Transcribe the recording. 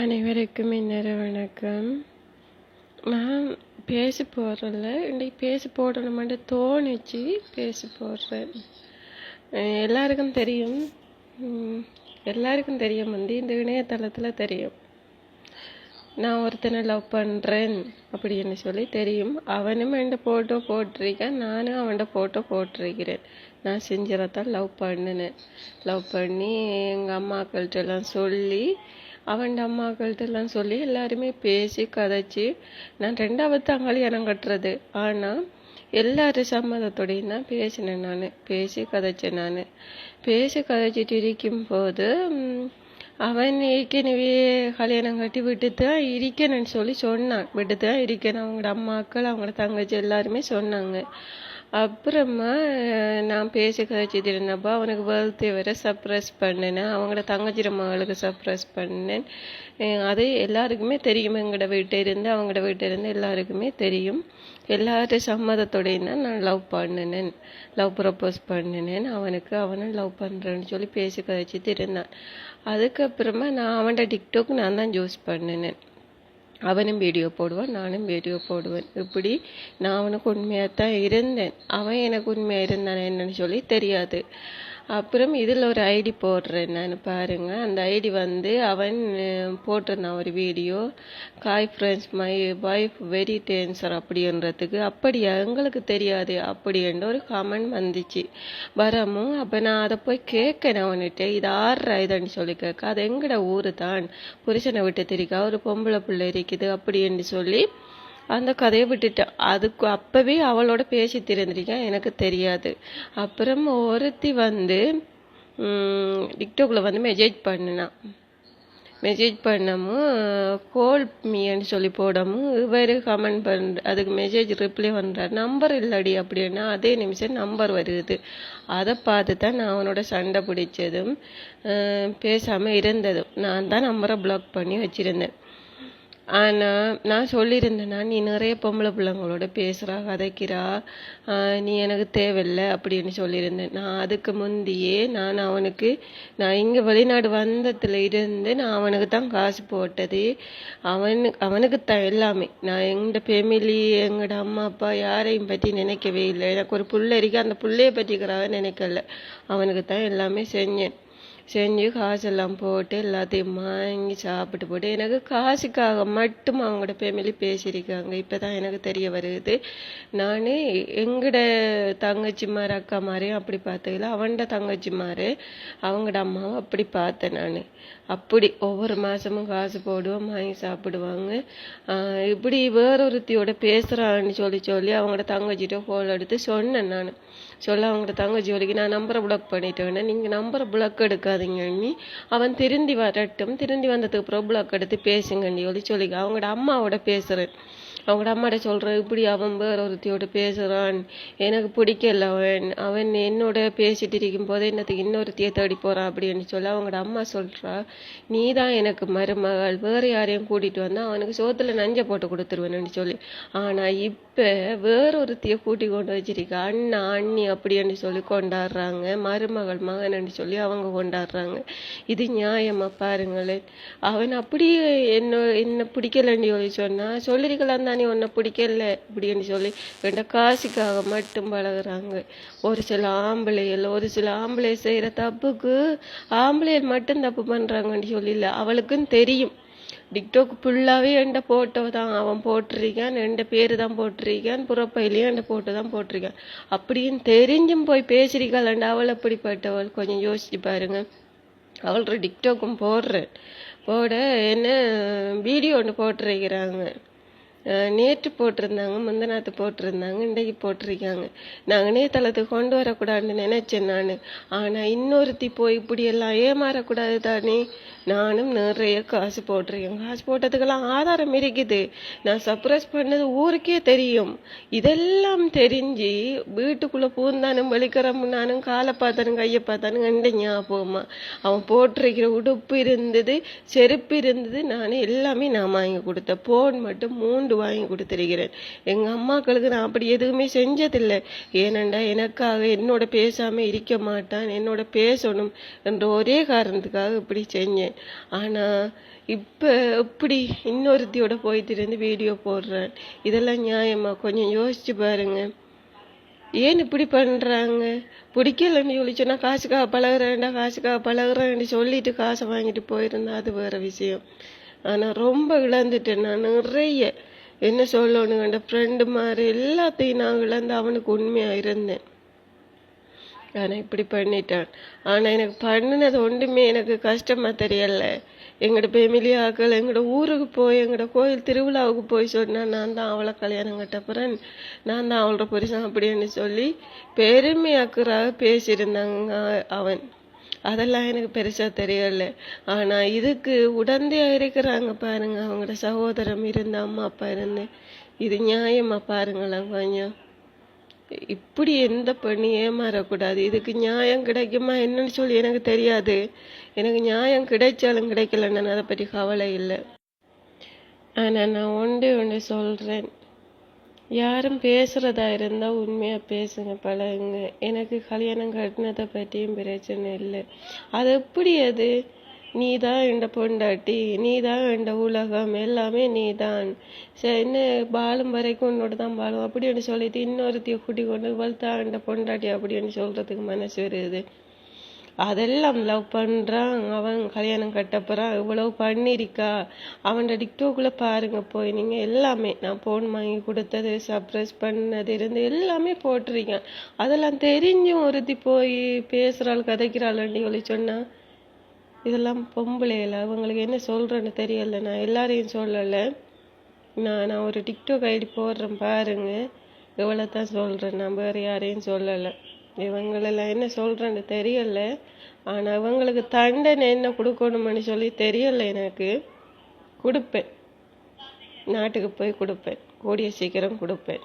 அனைவருக்கும் இன்னொரு வணக்கம். நான் பேசி போடுறதில்ல இன்றைக்கி பேசி மட்டும் தோணுச்சு பேசி போடுறேன் எல்லாருக்கும் தெரியும். எல்லாருக்கும் தெரியும். வந்து இந்த இணையதளத்தில் தெரியும். நான் ஒருத்தனை லவ் பண்ணுறேன் அப்படின்னு சொல்லி தெரியும். அவனும் என்கிட்ட ஃபோட்டோ போட்டிருக்கேன். நானும் அவன்கிட்ட ஃபோட்டோ போட்டிருக்கிறேன். நான் செஞ்சதான் லவ் பண்ணினேன். லவ் பண்ணி எங்கள் அம்மாக்கள்கிட்ட எல்லாம் சொல்லி அவன் அம்மாக்கள்கிட்டலாம் சொல்லி எல்லாருமே பேசி கதைச்சி நான் ரெண்டாவது தான் கல்யாணம் கட்டுறது. ஆனால் எல்லாரும் சம்மதத்தோடையும் தான் பேசினேன் நான். பேசி கதைச்சேன் நான். பேசி கதைச்சிட்டு இருக்கும்போது அவன் ஏற்கனவே கல்யாணம் கட்டி விட்டு தான் இருக்கணும்னு சொல்லி சொன்னான். விட்டு தான் இருக்கணும். அவங்களோட அம்மாக்கள் அவங்களோட தங்கச்சி எல்லாருமே சொன்னாங்க. அப்புறமா நான் பேசி கதைச்சிட்டு இருந்தப்போ அவனுக்கு பர்த்டே வர சர்ப்ரைஸ் பண்ணினேன் அவங்களோட தங்கச்சிர மகளுக்கு சர்ப்ரைஸ் பண்ணேன். அது எல்லாருக்குமே தெரியும். எங்களோட வீட்டை இருந்து அவங்களோட வீட்டை இருந்து எல்லாருக்குமே தெரியும். எல்லார்ட்ட சம்மதத்தோடையும் தான் நான் லவ் பண்ணினேன். லவ் ப்ரப்போஸ் பண்ணினேன். அவனுக்கு அவனும் லவ் பண்ணுறேன்னு சொல்லி பேசி கதைச்சிட்டு இருந்தான். அதுக்கப்புறமா நான் அவன்கிட்ட டிக்டாக் நான் தான் யூஸ் பண்ணினேன். அவனும் வீடியோ போடுவான் நானும் வீடியோ போடுவேன். இப்படி நான் அவனுக்கு உண்மையாக தான் இருந்தேன். அவன் எனக்கு உண்மையாக இருந்தான் என்னன்னு சொல்லி தெரியாது. அப்புறம் இதில் ஒரு ஐடி போடுறேன் நான் பாருங்கள் அந்த ஐடி வந்து அவன் போட்டிருந்தான் ஒரு video guys friends my wife very dancer அப்படின்றதுக்கு. அப்படியா எங்களுக்கு தெரியாது. அப்படின்ற ஒரு கமெண்ட் வந்துச்சு. வரமும் அப்போ நான் அதை போய் கேட்கணும் அவன்கிட்ட. இது ஆடுற இதுன்னு சொல்லி கேட்க. அது எங்கட ஊர் தான் புருஷனை விட்டு தெரிக்கா. ஒரு பொம்பளை பிள்ளை இருக்குது. அப்படின்னு சொல்லி அந்த கதையை விட்டுட்டேன். அதுக்கு அப்பவே அவளோட பேசி தெரிஞ்சிருக்கேன் எனக்கு தெரியாது. அப்புறம் ஒருத்தி வந்து டிக்டாக்ல வந்து மெசேஜ் பண்ணினான் மெசேஜ் பண்ணமும் கோல் மீன்னு சொல்லி போடமும் இவர் கமெண்ட் பண்ற அதுக்கு மெசேஜ் ரிப்ளை பண்ணுறாரு நம்பர் இல்லடி அப்படின்னா அதே நிமிஷம் நம்பர் வருது. அதை பார்த்து தான் நான் அவனோட சண்டை பிடிச்சதும் பேசாமல் இருந்ததும். நான் தான் நம்பரை பிளாக் பண்ணி வச்சுருந்தேன். ஆனால் நான் சொல்லியிருந்தேனா நீ நிறைய பொம்பளை பிள்ளைங்களோட பேசுகிறா கதைக்கிறா. நீ எனக்கு தேவையில்லை அப்படின்னு சொல்லியிருந்தேன் நான் அதுக்கு முந்தியே நான் அவனுக்கு நான் இங்கே வெளிநாடு வந்ததுல இருந்து நான் அவனுக்கு தான் காசு போட்டது. அவனுக்கு அவனுக்கு தான் எல்லாமே. நான் எங்கள் ஃபேமிலி எங்களோட அம்மா அப்பா யாரையும் பற்றி நினைக்கவே இல்லை. எனக்கு ஒரு பிள்ளை இருக்கு. அந்த பிள்ளைய பற்றிக்கிறாக நினைக்கல. அவனுக்கு தான் எல்லாமே செஞ்சேன். செஞ்சு காசெல்லாம் போட்டு எல்லாத்தையும் வாங்கி சாப்பிட்டு போட்டு எனக்கு காசுக்காக மட்டும் அவங்களோட ஃபேமிலி பேசியிருக்காங்க. இப்போ தான் எனக்கு தெரிய வருது. நான் எங்கட தங்கச்சி மாதிரி அக்கா மாதிரியும் அப்படி பார்த்ததில்ல அவன்ட தங்கச்சி மாதிரி அவங்களோட அம்மாவை அப்படி பார்த்தேன் நான். அப்படி ஒவ்வொரு மாதமும் காசு போடுவோம் வாங்கி சாப்பிடுவாங்க. இப்படி வேறொருத்தியோட பேசுகிறான்னு சொல்லி சொல்லி அவங்களோட தங்கச்சிட்ட ஃபோன் எடுத்து சொன்னேன் நான். சொல்ல அவங்களோட தங்கச்சி வரைக்கும் நான் நம்பரை பிளாக் பண்ணிட்டேன் நீங்கள் நம்பரை பிளாக் எடுக்காதீங்கன்னு அவன் திருந்தி வரட்டும். திருந்தி வந்ததுக்கு அப்புறம் பிளாக் எடுத்து பேசுங்கன்னு சொல்லி சொல்லி அவங்களோட அம்மாவோட பேசுகிறேன் அவங்களோட அம்மாட்ட சொல்கிறேன் இப்படி அவன் வேற ஒருத்தியோட பேசுகிறான் எனக்கு பிடிக்கல அவன். அவன் என்னோட பேசிட்டு இருக்கும்போது என்னத்துக்கு இன்னொருத்தியை தேடி போகிறான் அப்படின்னு சொல்லி அவங்களோட அம்மா சொல்கிறா நீ தான் எனக்கு மருமகள். வேறு யாரையும் கூட்டிகிட்டு வந்தால் அவனுக்கு சோத்தில் நஞ்சை போட்டு கொடுத்துருவேன்னு சொல்லி. ஆனால் இப்போ வேற ஒருத்தியை கூட்டி கொண்டு வச்சிருக்க அண்ணா அண்ணி அப்படின்னு சொல்லி கொண்டாடுறாங்க. மருமகள் மகன்னு சொல்லி அவங்க கொண்டாடுறாங்க. இது நியாயமாக பாருங்களேன். அவன் அப்படியே என்ன என்ன பிடிக்கலன்னு சொல்லி சொன்னா சொல்லிருக்கலாம் தானே உன்னை பிடிக்கல இப்படின்னு சொல்லி ரெண்ட காசுக்காக மட்டும் பழகுறாங்க. ஒரு சில ஆம்பளைகள் ஒரு சில ஆம்பளை செய்கிற தப்புக்கு ஆம்பளைகள் மட்டும் தப்பு பண்ணுறாங்கன்னு சொல்லி இல்லை அவளுக்கும் தெரியும். டிக்டாக் ஃபுல்லாகவே என்ட ஃபோட்டோ தான். அவன் போட்டிருக்கான் என்ட பேர் தான் போட்டிருக்கான் புறப்பையிலையும் என்ட ஃபோட்டோ தான் போட்டிருக்கான். அப்படின்னு தெரிஞ்சும் போய் பேசிருக்காளண்டா அவள் அப்படிப்பட்டவள் கொஞ்சம் யோசிச்சு பாருங்க. அவள்கிட்ட டிக்டாக்கும் போடுறேன். போட என்ன வீடியோ ஒன்று போட்டிருக்கிறாங்க. நேற்று போட்டிருந்தாங்க முந்தநாத்து போட்டிருந்தாங்க இன்றைக்கு போட்டிருக்காங்க. நாங்கள் இணையதளத்துக்கு கொண்டு வரக்கூடாதுன்னு நினச்சேன் நான். ஆனால் இன்னொருத்தி போய் இப்படியெல்லாம் ஏமாறக்கூடாது தானே நானும் நிறைய காசு போட்டிருக்கேன். காசு போட்டதுக்கெல்லாம் ஆதாரம் இருக்குது. நான் சப்ரஸ் பண்ணது ஊருக்கே தெரியும். இதெல்லாம் தெரிஞ்சு வீட்டுக்குள்ளே பூந்தானும் வெளிக்கிறமும் நானும் காலை பார்த்தானும் கையை பார்த்தானும் கண்ட ஞாபகமா? அவன் போட்டிருக்கிற உடுப்பு இருந்தது செருப்பு இருந்தது நான் எல்லாமே நான் வாங்கி கொடுத்தேன். போன் மட்டும் மூன்று துண்டு வாங்கி கொடுத்துருக்கிறேன். எங்கள் அம்மாக்களுக்கு நான் அப்படி எதுவுமே செஞ்சதில்லை. ஏனண்டா எனக்காக என்னோட பேசாமல் இருக்க மாட்டான் என்னோட பேசணும் என்ற ஒரே காரணத்துக்காக இப்படி செஞ்சேன். ஆனால் இப்போ இப்படி இன்னொருத்தியோட போயிட்டு இருந்து வீடியோ போடுறேன். இதெல்லாம் நியாயமா? கொஞ்சம் யோசிச்சு பாருங்க. ஏன் இப்படி பண்ணுறாங்க பிடிக்கலன்னு சொல்லி சொன்னால் காசுக்காக பழகுறேன்டா காசுக்காக பழகிறேன்னு சொல்லிட்டு காசை வாங்கிட்டு போயிருந்தா அது வேற விஷயம். ஆனால் ரொம்ப இழந்துட்டேன் நான் நிறைய. என்ன சொல்லணும் என் ஃப்ரெண்டு மாதிரி எல்லாத்தையும் நான் இழந்து அவனுக்கு உண்மையாக இருந்தேன். ஆனால் இப்படி பண்ணிட்டான். ஆனால் எனக்கு பண்ணினது ஒன்றுமே எனக்கு கஷ்டமாக தெரியல. எங்களோட ஃபேமிலி ஆக்கள் எங்களோட ஊருக்கு போய் எங்களோட கோயில் திருவிழாவுக்கு போய் சொன்னால் நான் தான் அவளை கல்யாணம் கட்டப்புறேன் நான் தான் அவளோட புரிசன் அப்படின்னு சொல்லி பெருமையாக்குறாக பேசியிருந்தாங்க அவன். அதெல்லாம் எனக்கு பெருசாக தெரியல. ஆனால் இதுக்கு உடந்தையாக இருக்கிறாங்க பாருங்க. அவங்களோட சகோதரம் இருந்த அம்மா அப்பா இருந்து. இது நியாயமாக பாருங்களேன் கொஞ்சம். இப்படி எந்த பெண்ணு ஏமாறக்கூடாது. இதுக்கு நியாயம் கிடைக்குமா என்னன்னு சொல்லி எனக்கு தெரியாது. எனக்கு நியாயம் கிடைச்சாலும் கிடைக்கலன்னு அதை பற்றி கவலை இல்லை. ஆனால் நான் ஒன்றே ஒன்று சொல்கிறேன் யாரும் பேசுகிறதா இருந்தால் உண்மையாக பேசுங்க பழகுங்க. எனக்கு கல்யாணம் கட்டினதை பற்றியும் பிரச்சனை இல்லை. அது எப்படி அது? நீ தான் என்ற பொண்டாட்டி நீ தான் என்ற உலகம் எல்லாமே நீ தான் சரி என்ன பாலும் வரைக்கும் உன்னோட தான் பாலும். அப்படின்னு சொல்லிட்டு இன்னொருத்தைய கூட்டி கொண்டு வளர்த்தா என்ற பொண்டாட்டி அப்படின்னு சொல்கிறதுக்கு மனசு வருது. அதெல்லாம் லவ் பண்ணுறான் அவன் கல்யாணம் கட்டப்போகிறான் இவ்வளவு பண்ணியிருக்கா. அவனோட டிக்டோக்குள்ளே பாருங்கள் போய். நீங்கள் எல்லாமே நான் ஃபோன் வாங்கி கொடுத்தது சர்ப்ரைஸ் பண்ணது இருந்து எல்லாமே போட்டிருக்கேன். அதெல்லாம் தெரிஞ்சும் ஒருத்தி போய் பேசுகிறாள் கதைக்கிறாள்ண்டி சொல்லி சொன்னால் இதெல்லாம் பொம்பளையில அவங்களுக்கு என்ன சொல்கிறேன்னு தெரியல. நான் எல்லாரையும் சொல்லலை. நான் நான் ஒரு டிக்டாக் ஐடி போடுறேன் பாருங்கள் இவ்வளோ தான் சொல்கிறேன் நான் வேறு யாரையும் சொல்லலை. இவங்களெல்லாம் என்ன சொல்கிறேன்னு தெரியல. ஆனால் இவங்களுக்கு தண்டனை என்ன கொடுக்கணும்னு சொல்லி தெரியல எனக்கு. கொடுப்பேன். நாட்டுக்கு போய் கொடுப்பேன். கூடிய சீக்கிரம் கொடுப்பேன்.